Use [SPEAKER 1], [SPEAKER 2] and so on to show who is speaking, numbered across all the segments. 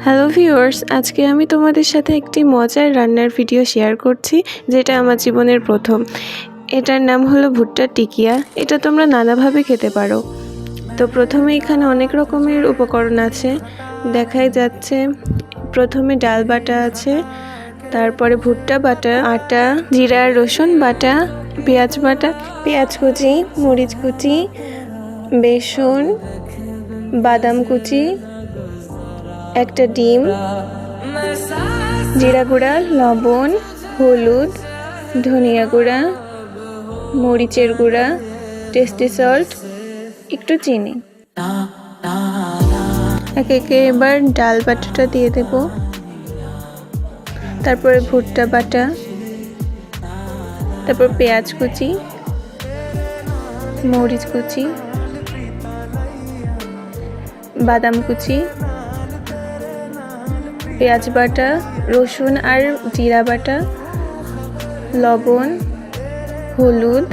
[SPEAKER 1] Hello viewers আজকে আমি তোমাদের সাথে একটি মজার রান্নার ভিডিও শেয়ার করছি, যেটা আমার জীবনের প্রথম। এটার নাম হলো ভুট্টার টিকিয়া। এটা তোমরা নানাভাবে খেতে পারো। তো প্রথমে এখানে অনেক রকমের উপকরণ আছে। দেখাই যাচ্ছে, প্রথমে ডাল বাটা আছে, তারপরে ভুট্টা বাটা, আটা, জিরা, রসুন বাটা, পেঁয়াজ বাটা, পেঁয়াজ কুচি, মরিচ কুচি, বেসন, বাদাম কুচি একটা ডিম, জিরা গুঁড়া, লবণ, হলুদ, ধনিয়া গুঁড়া, মরিচের গুঁড়া, টেস্টি সল্ট, একটু চিনি। একে একে এবার ডাল বাটাটা দিয়ে দেব। তারপরে ভুট্টা বাটা, তারপর পেঁয়াজ কুচি, মরিচ কুচি, বাদাম কুচি পেঁয়াজ বাটা, রসুন আর জিরা বাটা, লবণ, হলুদ,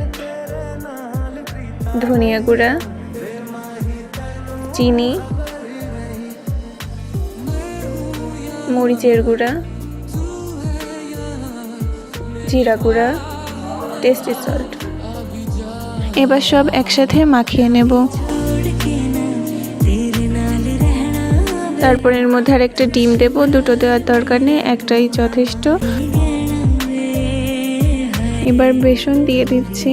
[SPEAKER 1] ধনিয়া গুঁড়া, চিনি, মরিচের গুঁড়া, জিরা গুঁড়া, টেস্টি সল্ট। এবার সব একসাথে মাখিয়ে নেব। তারপর এর মধ্যে আর একটা ডিম দেব, দুটো দেওয়ার দরকার নেই, একটাই যথেষ্ট। এবার বেসন দিয়ে দিচ্ছি।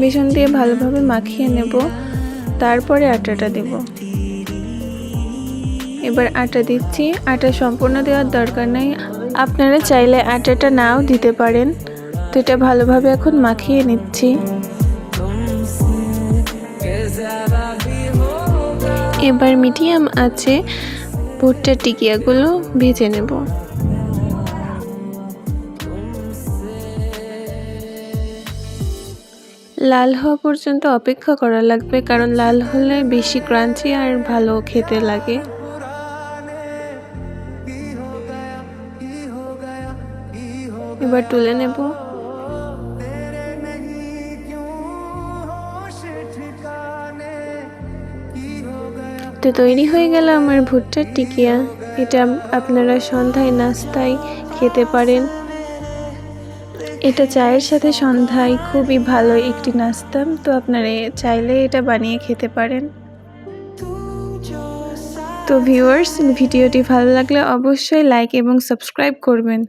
[SPEAKER 1] বেসন দিয়ে ভালোভাবে মাখিয়ে নেব, তারপরে আটাটা দেব। এবার আটা দিচ্ছি, আটা সম্পূর্ণ দেওয়ার দরকার নেই। আপনারা চাইলে আটাটা নাও দিতে পারেন, তো এটা ভালোভাবে এখন মাখিয়ে নিচ্ছি। এবার মিডিয়াম আছে ভুট্টার টিকিয়াগুলো ভেজে নেব। লাল হওয়া পর্যন্ত অপেক্ষা করা লাগবে, কারণ লাল হলে বেশি ক্রাঞ্চি আর ভালো খেতে লাগে। এবার তুলে নেব। তো তৈরি হয়ে গেল আমার ভুট্টার টিকিয়া। এটা আপনারা সন্ধ্যায় নাস্তায় খেতে পারেন। এটা চায়ের সাথে সন্ধ্যায় খুবই ভালো একটি নাস্তা, তো আপনারা চাইলে এটা বানিয়ে খেতে পারেন। তো ভিউয়ার্স, ভিডিওটি ভালো লাগলে অবশ্যই লাইক এবং সাবস্ক্রাইব করবেন।